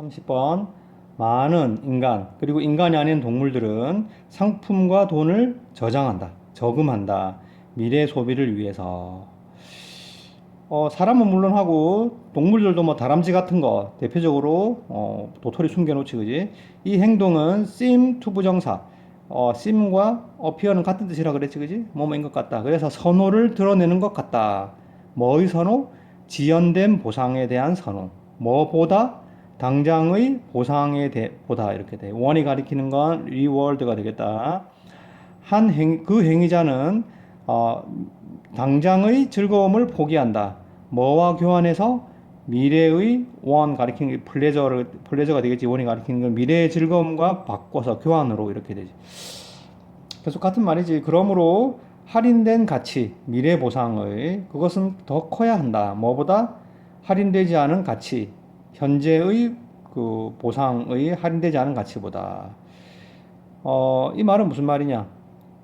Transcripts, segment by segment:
30번. 많은 인간 그리고 인간이 아닌 동물들은 상품과 돈을 저장한다 저금한다 미래 소비를 위해서. 어, 사람은 물론 하고 동물들도 뭐 다람쥐 같은 거 대표적으로 어, 도토리 숨겨놓지 그지? 이 행동은 seem to 부정사. 어, seem과 appear는 같은 뜻이라 그랬지 그지? 뭐뭐인 것 같다. 그래서 선호를 드러내는 것 같다. 뭐의 선호? 지연된 보상에 대한 선호. 뭐보다 당장의 보상에 대, 보다 이렇게 돼 원이 가리키는 건 reward가 되겠다 한 행, 그 행위자는 어, 당장의 즐거움을 포기한다. 뭐와 교환해서 미래의 원 가리키는 게 플레저를 플레저가 되겠지 원이 가리키는 건 미래의 즐거움과 바꿔서 교환으로 이렇게 되지. 계속 같은 말이지. 그러므로 할인된 가치, 미래 보상의 그것은 더 커야 한다. 뭐보다 할인되지 않은 가치, 현재의 그 보상의 할인되지 않은 가치보다. 어, 이 말은 무슨 말이냐?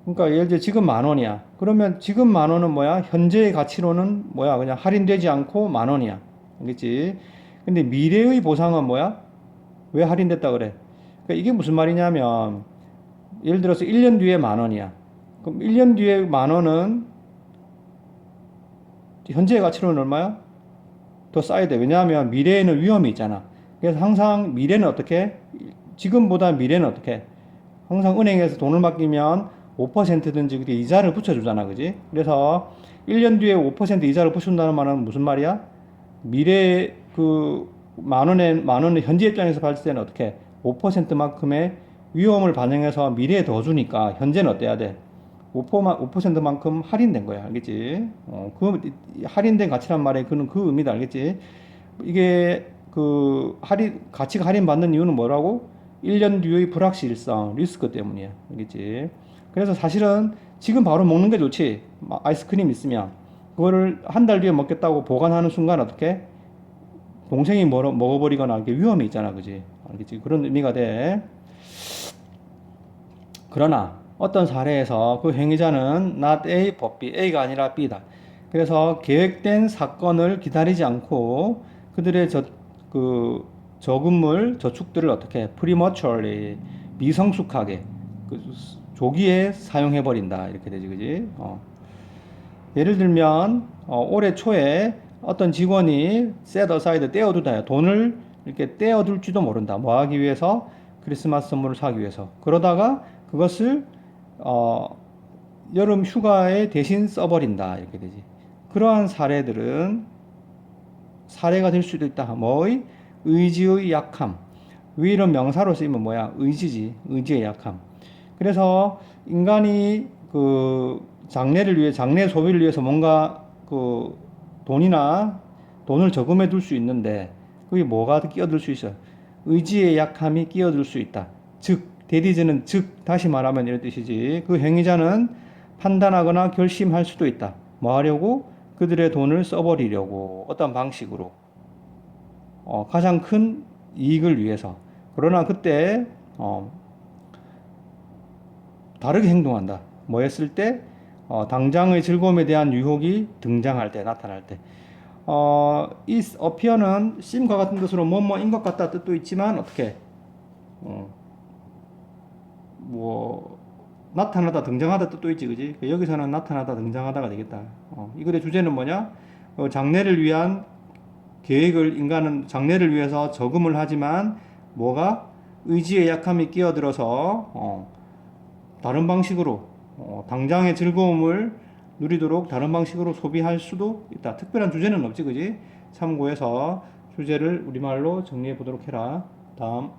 그러니까 예를 들어 지금 만 원이야. 그러면 지금 만 원은 뭐야? 현재의 가치로는 뭐야? 그냥 할인되지 않고 만 원이야. 알겠지? 근데 미래의 보상은 뭐야? 왜 할인됐다 그래? 그러니까 이게 무슨 말이냐면 예를 들어서 1년 뒤에 만 원이야. 그럼 1년 뒤에 만 원은 현재의 가치로는 얼마야? 더 쌓여야 돼. 왜냐하면 미래에는 위험이 있잖아. 그래서 항상 미래는 어떻게? 지금보다 미래는 어떻게? 항상 은행에서 돈을 맡기면 5%든지 그게 이자를 붙여주잖아, 그지? 그래서 1년 뒤에 5% 이자를 붙여준다는 말은 무슨 말이야? 미래 그 만 원에 만 원을 현재 입장에서 봤을 때는 어떻게 5%만큼의 위험을 반영해서 미래에 더 주니까 현재는 어때야 돼? 5%만큼 할인된 거야, 알겠지? 어, 그 할인된 가치란 말에 그는 그 의미다, 알겠지? 이게 그 할인 가치가 할인 받는 이유는 뭐라고? 1년 뒤의 불확실성, 리스크 때문이야, 알겠지? 그래서 사실은 지금 바로 먹는 게 좋지. 아이스크림 있으면 그거를 한 달 뒤에 먹겠다고 보관하는 순간 어떻게 동생이 먹어, 먹어버리거나 이게 위험이 있잖아, 그지? 알겠지? 그런 의미가 돼. 그러나 어떤 사례에서 그 행위자는 not A B, A가 아니라 B다. 그래서 계획된 사건을 기다리지 않고 그들의 저, 그 저금물, 저축들을 어떻게 prematurely 미성숙하게 그 조기에 사용해 버린다. 이렇게 되지 그지? 어. 예를 들면 어, 올해 초에 어떤 직원이 set aside 떼어두다 돈을 이렇게 떼어둘지도 모른다. 뭐 하기 위해서? 크리스마스 선물을 사기 위해서. 그러다가 그것을 어, 여름 휴가에 대신 써버린다 이렇게 되지. 그러한 사례들은 사례가 될 수도 있다 뭐의 의지의 약함. 위 이런 명사로 쓰이면 뭐야? 의지지. 의지의 약함. 그래서 인간이 그 장래를 위해 장래 소비를 위해서 뭔가 그 돈이나 돈을 저금해 둘 수 있는데 그게 뭐가 끼어들 수 있어? 의지의 약함이 끼어들 수 있다. 즉 대리즈는 즉 다시 말하면 이런 뜻이지. 그 행위자는 판단하거나 결심할 수도 있다. 뭐 하려고? 그들의 돈을 써버리려고 어떤 방식으로 어, 가장 큰 이익을 위해서. 그러나 그때 어, 다르게 행동한다. 뭐 했을 때? 어, 당장의 즐거움에 대한 유혹이 등장할 때, 나타날 때. 어, 이 어피어는 심과 같은 뜻으로 뭐뭐인 것 같다 뜻도 있지만 어떻게 어, 뭐 나타나다 등장하다 뜻도 있지 그지 그 여기서는 나타나다 등장하다가 되겠다 어, 이 글의 주제는 뭐냐 어, 장래를 위한 계획을 인간은 장래를 위해서 저금을 하지만 뭐가 의지의 약함이 끼어들어서 어, 다른 방식으로 어, 당장의 즐거움을 누리도록 다른 방식으로 소비할 수도 있다. 특별한 주제는 없지, 그지? 참고해서 주제를 우리말로 정리해 보도록 해라. 다음.